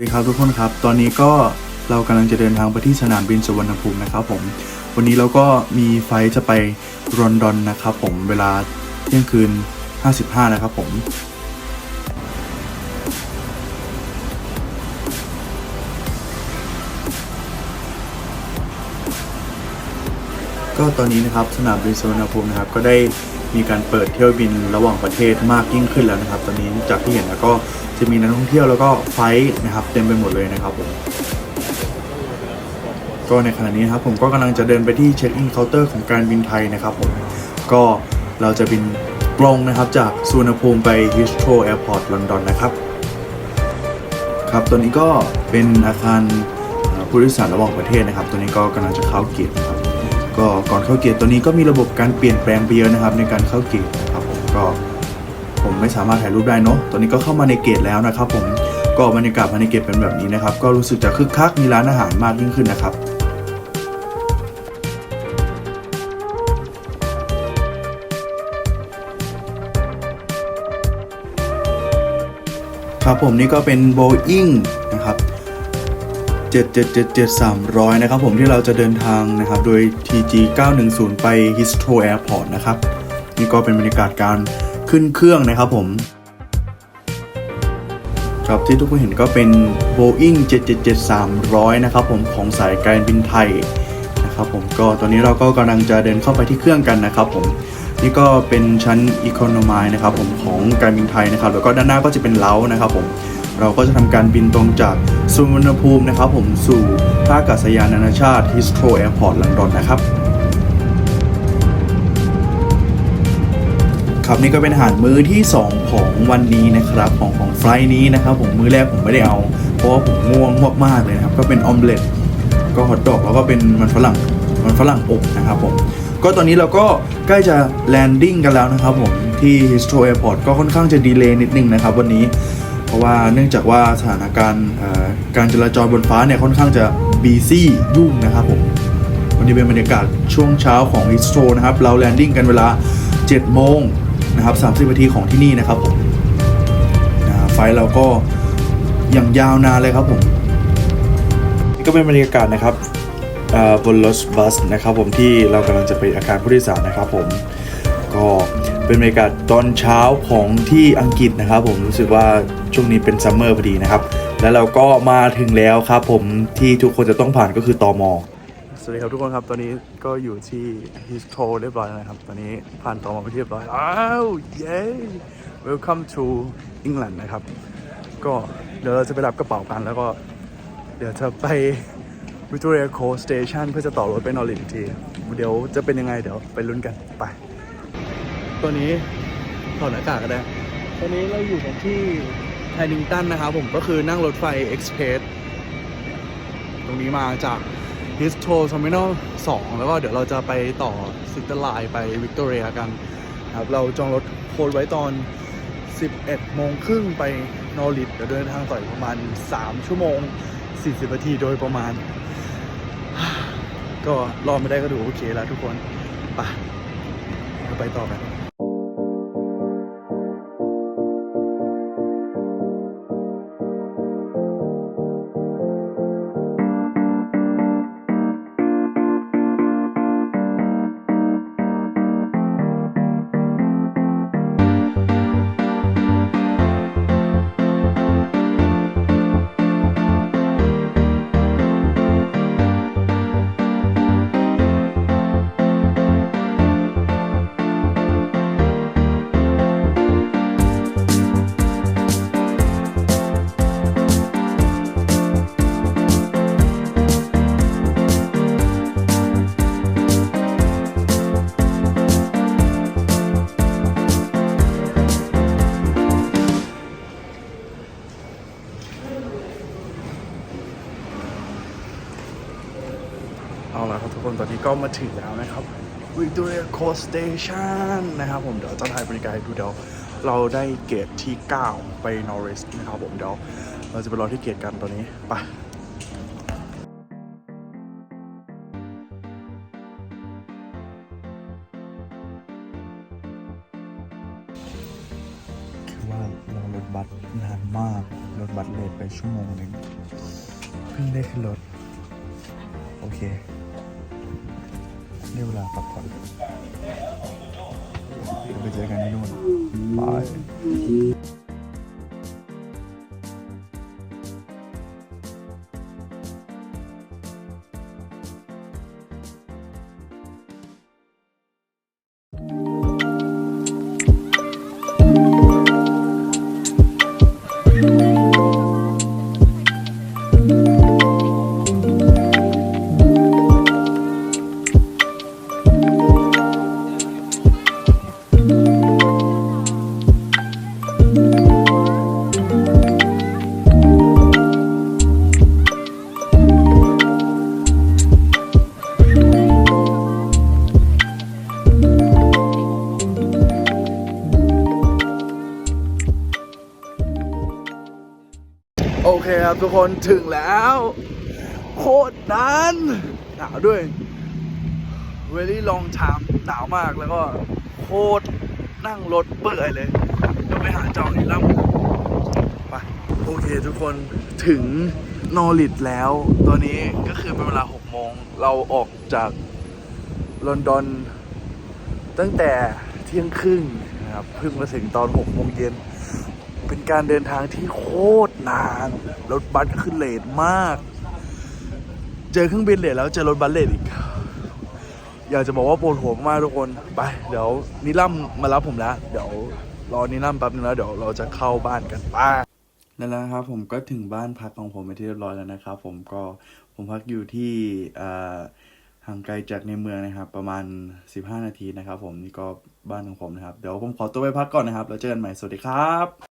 สวัสดีครับทุกคนครับ ตอนนี้ก็เรากำลังจะเดินทางไปที่สนามบินสุวรรณภูมินะครับผม วันนี้เราก็มีไฟล์จะไปลอนดอนนะครับผม เวลาเที่ยงคืน 55 นะครับผม ก็ตอนนี้นะครับสนามบินสุวรรณภูมินะครับก็ได้ มีการเปิดเที่ยวบินระหว่างประเทศมากยิ่งขึ้นแล้วนะครับ ตอนนี้จากที่เห็นแล้วก็จะมีนักท่องเที่ยวแล้วก็ไฟล์นะครับเต็มไปหมดเลยนะครับผมก็ในขณะนี้นะครับผมก็กำลังจะเดินไปที่เช็คอินเคาน์เตอร์ของการบินไทยนะครับผมก็เราจะบินตรงนะครับจากสุวรรณภูมิไป Heathrow Airport ลอนดอนนะครับครับตัวนี้ก็เป็นอาคารผู้โดยสารระหว่างประเทศนะครับ ตัวนี้ก็กำลังจะเข้าเกียรนะครับ ก็ก่อนเข้าเกียรตัวนี้ก็มีระบบการเปลี่ยนแปลงไปเยอะนะครับ ในการเข้าเกียรนะครับผมก็ผมไม่สามารถถ่ายรูปได้เนาะตอนนี้ก็เข้ามาในเกตแล้วนะครับ ผมก็บรรยากาศภายในเกตเป็นแบบนี้นะครับ ก็รู้สึกจะคึกคักมีร้านอาหารมากยิ่งขึ้นนะครับครับผมนี่ก็เป็น Boeing 7777300 นะครับผมที่เราจะเดินทางนะครับ โดย TG 910 ไป Heathrow Airport นะครับ นี่ก็เป็นบรรยากาศการขึ้นเครื่องนะครับผมครับที่ทุกคนเห็นก็เป็น Boeing 777-300 นะครับผมของสายการบินไทยนะครับผมก็ตอนนี้เราก็กำลังจะเดินเข้าไปที่เครื่องกันนะครับผมนี่ก็เป็นชั้น Economy นะครับผมของการบินไทยนะครับ แล้วก็ด้านหน้าก็จะเป็นเล้านะครับผม เราก็จะทำการบินตรงจากสุวรรณภูมินะครับ ผมสู่ท่าอากาศยานนานาชาติ Heathrow Airport ลอนดอนนะครับครับนี่ก็เป็นอาหารมื้อที่ 2 ของวันนี้นะครับของของไฟล์นี้นะครับ ผมมื้อแรกผมไม่ได้เอา เพราะว่าผมง่วงมากๆเลยนะครับ ก็เป็นออมเล็ตก็ฮอทดอกแล้วก็เป็นมันฝรั่งมันฝรั่งอบนะครับผมก็ตอนนี้เราก็ใกล้จะแลนดิ้งกันแล้วนะครับผมที่ Heathrow Airport ก็ค่อนข้างจะดีเลย์นิดนึงนะครับ วันนี้ เพราะว่าเนื่องจากว่าสถานการณ์การจราจรบนฟ้าเนี่ยค่อนข้างจะบีซี่ยุ่งนะครับผมวันนี้เป็นบรรยากาศช่วงเช้าของ h ิสโตรนะครับ เราแลนดิ้งกันเวลา 7 โมงนะครับ30นาทีของที่นี่นะครับผมนะไฟเราก็อย่างยาวนานเลยครับผมนี่ก็เป็นบรรยากาศนะครับบนรถบัสนะครับผมที่เรากำลังจะไปอาคารผู้โดยสารนะครับผม ก็เป็นบรรยากาศตอนเช้าของที่อังกฤษนะครับ ผมรู้สึกว่าช่วงนี้เป็นซัมเมอร์พอดีนะครับ แล้วเราก็มาถึงแล้วครับผมที่ทุกคนจะต้องผ่านก็คือตอมอสวัสดีครับทุกคนครับ ตอนนี้ก็อยู่ที่ฮิสโตรเรียบร้อยแล้วนะครับ ตอนนี้ผ่านตอมาไปเรียบร้อยอ้าวเย้ welcome to England นะครับ ก็เดี๋ยวเราจะไปรับกระเป๋ากันแล้วก็ เดี๋ยวจะไป Victoria Coast Station เพื่อจะต่อรถไปนอริทอีกที เดี๋ยวจะเป็นยังไงเดี๋ยวไปลุ้นกันไป ตัวนี้ถอดหน้ากากก็ได้ตอนนี้เราอยู่กันที่ไทนิงตันนะครับผมก็คือนั่งรถไฟเอ็กซ์เพรสตรงนี้มาจากฮิสโตร t e r m i n a l 2แล้วก็เดี๋ยวเราจะไปต่อซิตเตอร์ไลน์ไปวิกตอเรียกันครับเราจองรถโคนไว้ตอน 11 โมงครึ่งไปนอริทเดี๋ยวเดินทางต่ออีกประมาณ 3 ชั่วโมง 40 นาทีโดยประมาณ ก็รอไม่ได้ก็ดูโอเคแล้วทุกคน ไป ไปต่อกัน ทุกคนตอนนี้ก็มาถึงแล้วนะครับ Victoria Coast Station นะครับผมเดี๋ยวจะถ่ายบรรยากาศดูเดี๋ยวเราได้เกตที่ 9 ไป Norris นะครับผมเดี๋ยวเราจะไปรอที่เกตกันตอนนี้ไปคือว่ารอรถบัสนานมาก รถบัสเลทไปชั่วโมงหนึ่งเพิ่งได้ขึ้นรถ โอเค ได้เวลาพักผ่อนเดี๋ยวไปเจอกันที่นู่นบาย อเคครับทุกคนถึงแล้ว โคตรนานหนาวด้วย very long time หนาวมากแล้วก็โคตรนั่งรถเปื่อยเลยก็ไปหาจองอีกแล้วไปโอเคทุกคนถึงนอริดแล้ว ตอนนี้ก็คือเป็นเวลา6โมงเราออกจากลอนดอน ตั้งแต่เที่ยงครึ่งนะครับเพิ่งมาถึงตอน6โมงเย็น เป็นการเดินทางที่โคตรนาน รถบัสขึ้นเลทมาก เจอเครื่องบินเลทแล้วเจอรถบัสเลทอีก อยากจะบอกว่าปวดหัวมากทุกคนไปเดี๋ยวนิลัมมารับผมแล้ว เดี๋ยวรอนิลัมแป๊บนึงแล้วเดี๋ยวเราจะเข้าบ้านกันป้านั่นแหละครับผมก็ถึงบ้านพักของผมไปที่เรียบร้อยแล้วนะครับ ผมก็ผมพักอยู่ที่ห่างไกลจากในเมืองนะครับ ประมาณ 15 นาทีนะครับ ผมนี่ก็บ้านของผมนะครับ เดี๋ยวผมขอตัวไปพักก่อนนะครับ แล้วเจอกันใหม่สวัสดีครับ